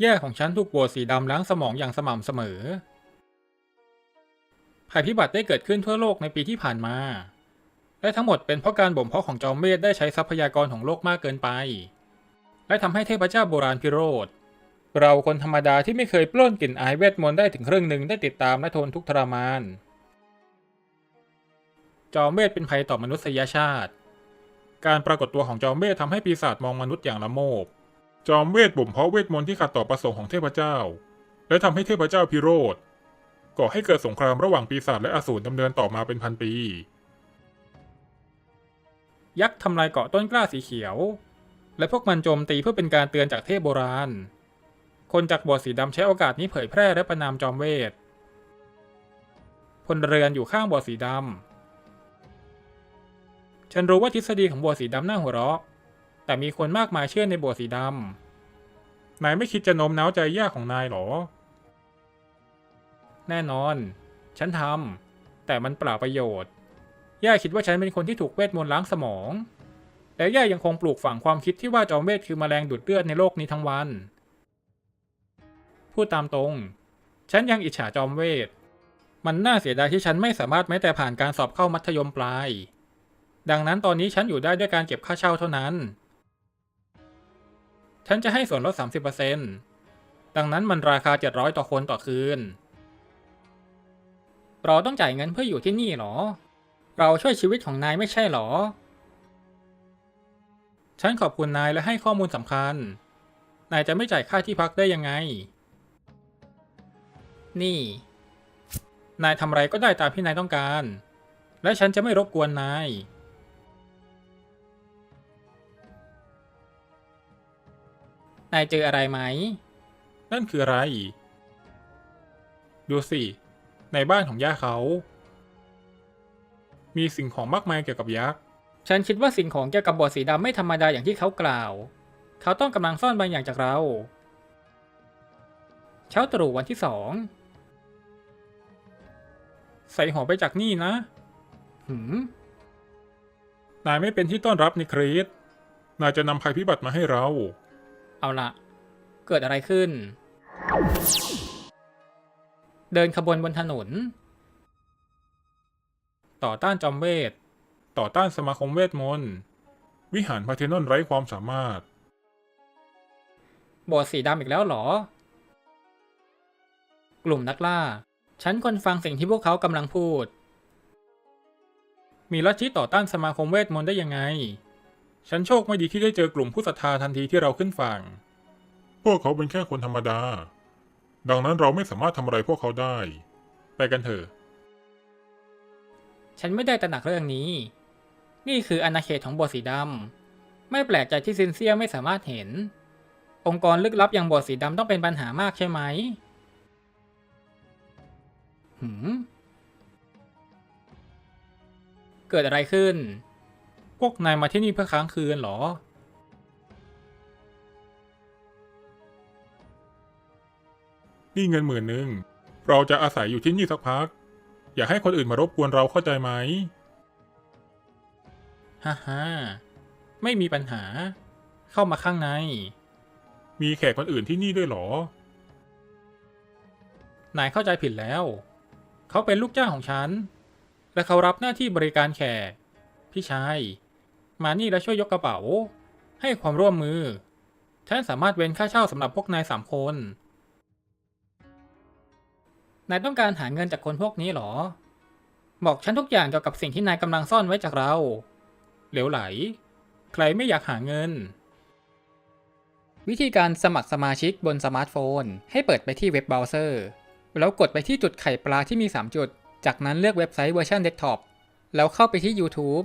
แย่ของฉันถูกโบสถ์สีดำล้างสมองอย่างสม่ำเสมอ ภัยพิบัติได้เกิดขึ้นทั่วโลกในปีที่ผ่านมา และทั้งหมดเป็นเพราะการบ่มเพาะของจอมเวทได้ใช้ทรัพยากรของโลกมากเกินไป และทำให้เทพเจ้าโบราณพิโรธ เราคนธรรมดาที่ไม่เคยปล้นกลิ่นอายเวทมนต์ได้ถึงครึ่งหนึ่งได้ติดตามและทนทุกทรมาน จอมเวทเป็นภัยต่อมนุษยชาติ การปรากฏตัวของจอมเวททำให้ปีศาจมองมนุษย์อย่างละโมบ จอมเวทบ่มเพาะเวทมนต์ที่ขัดต่อประสงค์ของเทพเจ้า และทำให้เทพเจ้าพิโรธก่อให้เกิดสงครามระหว่างปีศาจและอสูรดำเนินต่อมาเป็นพันปี ยักษ์ทำลายเกาะต้นกล้าสีเขียว และพวกมันโจมตีเพื่อเป็นการเตือนจากเทพโบราณ คนจากบสถ์สีดำใช้โอกาสนี้เผยแพร่และประนามจอมเวทพลเรือนอยู่ข้างบสถ์สีดำฉันรู้ว่าทฤษฎีของบสถ์สีดำน่าหัวเราะ แต่มีคนมากมายเชื่อในโบสถ์สีดำนายไม่คิดจะโน้มน้าวใจย่าของนายหรอ แน่นอน ฉันทำแต่มันเปล่าประโยชน์ย่าคิดว่าฉันเป็นคนที่ถูกเวทมนต์ล้างสมองแล้วย่ายังคงปลูกฝังความคิดที่ว่าจอมเวทคือมแมลงดูดเลือดในโลกนี้ทั้งวัน พูดตามตรง ฉันยังอิจฉาจอมเวท มันน่าเสียดายที่ฉันไม่สามารถแม้แต่ผ่านการสอบเข้ามัธยมปลาย ดังนั้นตอนนี้ฉันอยู่ได้ด้วยการเก็บค่าเช่าเท่านั้น ฉันจะให้ส่วนลด 30%ดังนั้นมันราคา 700 ต่อคนต่อคืน เราต้องจ่ายเงินเพื่ออยู่ที่นี่หรอ เราช่วยชีวิตของนายไม่ใช่หรอ ฉันขอบคุณนายและให้ข้อมูลสำคัญ นายจะไม่จ่ายค่าที่พักได้ยังไง นี่ นายทำอะไรก็ได้ตามที่นายต้องการ และฉันจะไม่รบกวนนาย นายเจออะไรไหม นั่นคืออะไร ดูสิ ในบ้านของย่าเขา มีสิ่งของมากมายเกี่ยวกับยักษ์ ฉันคิดว่าสิ่งของเกี่ยวกับบอดสีดำไม่ธรรมดาอย่างที่เขากล่าว เขาต้องกำลังซ่อนบางอย่างจากเรา เช้าตรู่วันที่สอง ใส่หัวไปจากนี่นะ หืม นายไม่เป็นที่ต้อนรับในครีตนายจะนำภัยพิบัติมาให้เรา เอาละเกิดอะไรขึ้น เดินขบวนบนถนน ต่อต้านจอมเวท ต่อต้านสมาคมเวทมนต์ วิหารพาเทนอนไร้ความสามารถบอดสีดำอีกแล้วเหรอ กลุ่มนักล่า ฉันคนฟังสิ่งที่พวกเขากำลังพูด มีลัทธิต่อต้านสมาคมเวทมนต์ได้ยังไง ฉันโชคไม่ดีที่ได้เจอกลุ่มผู้ศรัทธาทันทีที่เราขึ้นฝั่ง พวกเขาเป็นแค่คนธรรมดา ดังนั้นเราไม่สามารถทำอะไรพวกเขาได้ ไปกันเถอะ ฉันไม่ได้ตระหนักเรื่องนี้ นี่คืออาณาเขตของบอดสีดำ ไม่แปลกใจที่ซินเซียไม่สามารถเห็น องค์กรลึกลับอย่างบอดสีดำต้องเป็นปัญหามากใช่ไหม หืม เกิดอะไรขึ้น พวกนายมาที่นี่เพื่อค้างคืนเหรอ นี่เงินหมื่นหนึ่ง เราจะอาศัยอยู่ที่นี่สักพัก อย่าให้คนอื่นมารบกวนเราเข้าใจไหม ฮ่าฮ่าไม่มีปัญหา เข้ามาข้างใน มีแขกคนอื่นที่นี่ด้วยเหรอ นายเข้าใจผิดแล้ว เขาเป็นลูกจ้างของฉัน และเขารับหน้าที่บริการแขกพี่ชาย มานี่แล้วช่วยยกกระเป๋า ให้ความร่วมมือ ฉันสามารถเว้นค่าเช่าสำหรับพวกนายสามคน นายต้องการหาเงินจากคนพวกนี้เหรอ บอกฉันทุกอย่างเกี่ยวกับสิ่งที่นายกำลังซ่อนไว้จากเรา เหลวไหล ใครไม่อยากหาเงิน วิธีการสมัครสมาชิกบนสมาร์ทโฟน ให้เปิดไปที่เว็บเบราว์เซอร์ แล้วกดไปที่จุดไข่ปลาที่มี 3 จุด จากนั้นเลือกเว็บไซต์เวอร์ชันเดสก์ท็อป แล้วเข้าไปที่ YouTube